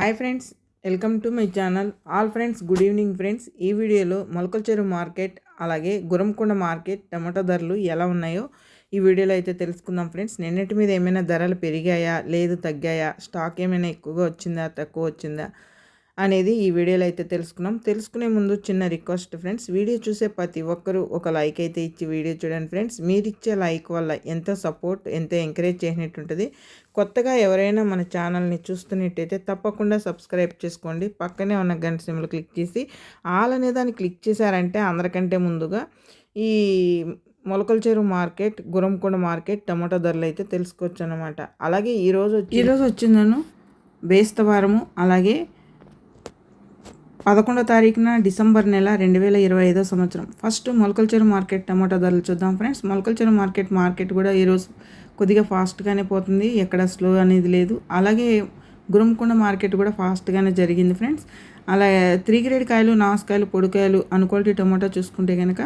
Hi friends welcome to my channel. All friends good evening friends. ఈ వీడియోలో మొలకల చెరువు మార్కెట్ అలాగే గురంకొండ మార్కెట్ టమాటో ధరలు ఎలా ఉన్నాయో ఈ వీడియోలో అయితే తెలుసుకుందాం ఫ్రెండ్స్. నిన్నటి మీద ఏమైనా ధరలు పెరిగాయా లేదు తగ్గాయా స్టాక్ ఏమైనా ఎక్కువగా వచ్చిందా తక్కువ వచ్చిందా? అనేది ఈ వీడియోలో అయితే తెలుసుకున్నాం. తెలుసుకునే ముందు చిన్న రిక్వెస్ట్ ఫ్రెండ్స్ వీడియో చూసే ప్రతి ఒక్కరూ ఒక లైక్ అయితే ఇచ్చి వీడియో చూడండి ఫ్రెండ్స్. మీరు ఇచ్చే లైక్ వల్ల ఎంతో సపోర్ట్ ఎంత ఎంకరేజ్ చేసినట్టు ఉంటుంది. కొత్తగా ఎవరైనా మన ఛానల్ని చూస్తున్నట్టయితే తప్పకుండా సబ్స్క్రైబ్ చేసుకోండి. పక్కనే ఉన్న గంట సిమ్లు క్లిక్ చేసి ఆల్ అనే దాన్ని క్లిక్ చేశారంటే అందరికంటే ముందుగా ఈ మొలకల చెరువు మార్కెట్ గురంకొండ మార్కెట్ టమాటో ధరలు అయితే తెలుసుకోవచ్చు అనమాట అలాగే ఈరోజు ఈరోజు వచ్చిందను బేస్తవారము అలాగే పదకొండో తారీఖున డిసెంబర్ నెల రెండు వేల ఇరవై ఐదో సంవత్సరం. ఫస్ట్ మొలకల్చెరు మార్కెట్ టమాటా ధరలు చూద్దాం ఫ్రెండ్స్. మొలకల్చెరు మార్కెట్ మార్కెట్ కూడా ఈరోజు కొద్దిగా ఫాస్ట్గానే పోతుంది. ఎక్కడ స్లో అనేది లేదు. అలాగే గురంకొండ మార్కెట్ కూడా ఫాస్ట్గానే జరిగింది ఫ్రెండ్స్. అలా త్రీ గ్రేడ్ కాయలు నాసుకాయలు పొడికాయలు అనుక్వాలిటీ టమాటా చూసుకుంటే కనుక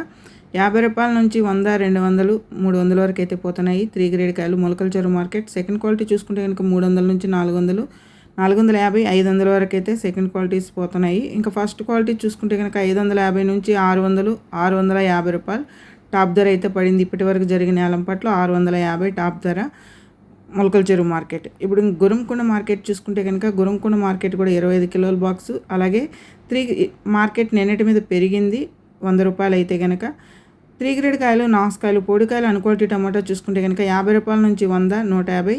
యాభై రూపాయల నుంచి వంద రెండు వందలు మూడు వందల వరకు అయితే పోతున్నాయి. త్రీ గ్రేడ్ కాయలు మొలకల చెరువు మార్కెట్. సెకండ్ క్వాలిటీ చూసుకుంటే కనుక మూడు వందల నుంచి నాలుగు వందలు నాలుగు వందల యాభై ఐదు వందల వరకు అయితే సెకండ్ క్వాలిటీస్ పోతున్నాయి. ఇంకా ఫస్ట్ క్వాలిటీ చూసుకుంటే కనుక ఐదు వందల యాభై నుంచి ఆరు వందలు ఆరు వందల యాభై రూపాయలు టాప్ ధర అయితే పడింది. ఇప్పటి వరకు జరిగిన ఏలంపట్లో ఆరు వందల యాభై టాప్ ధర మొలకల చెరువు మార్కెట్. ఇప్పుడు గురంకొండ మార్కెట్ చూసుకుంటే కనుక గురంకొండ మార్కెట్ కూడా ఇరవై ఐదు కిలోల బాక్స్ అలాగే త్రీ మార్కెట్ నిన్నటి మీద పెరిగింది. వంద రూపాయలు అయితే కనుక త్రీ గ్రేడ్ కాయలు నాసుకాయలు పొడికాయలు అనుకోటి టమాటా చూసుకుంటే కనుక యాభై రూపాయల నుంచి వంద నూట యాభై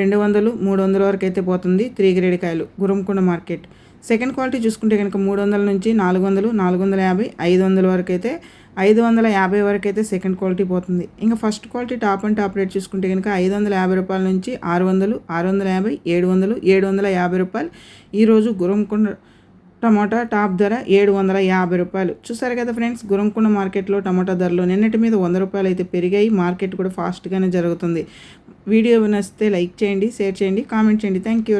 రెండు వందలు మూడు వందల వరకు అయితే పోతుంది త్రీ గ్రేడ్ కాయలు గురంకొండ మార్కెట్. సెకండ్ క్వాలిటీ చూసుకుంటే కనుక మూడు వందల నుంచి నాలుగు వందలు నాలుగు వందల యాభై ఐదు వందల వరకు అయితే ఐదు వందల యాభై వరకు అయితే సెకండ్ క్వాలిటీ పోతుంది. ఇంకా first quality top and top rate చూసుకుంటే కనుక ఐదు వందల యాభై రూపాయల నుంచి ఆరు వందలు ఆరు వందల యాభై ఏడు వందలు ఏడు వందల యాభై రూపాయలు. ఈరోజు గురంకొండ టమాటా టాప్ ధర ఏడు వందల యాభై రూపాయలు. చూసారు కదా ఫ్రెండ్స్ గురంకొండ మార్కెట్లో టమాటా ధరలు నిన్నటి మీద వంద రూపాయలు అయితే పెరిగాయి. మార్కెట్ కూడా ఫాస్ట్గానే జరుగుతుంది. వీడియో నచ్చితే లైక్ చేయండి షేర్ చేయండి కామెంట్ చేయండి. Thank you.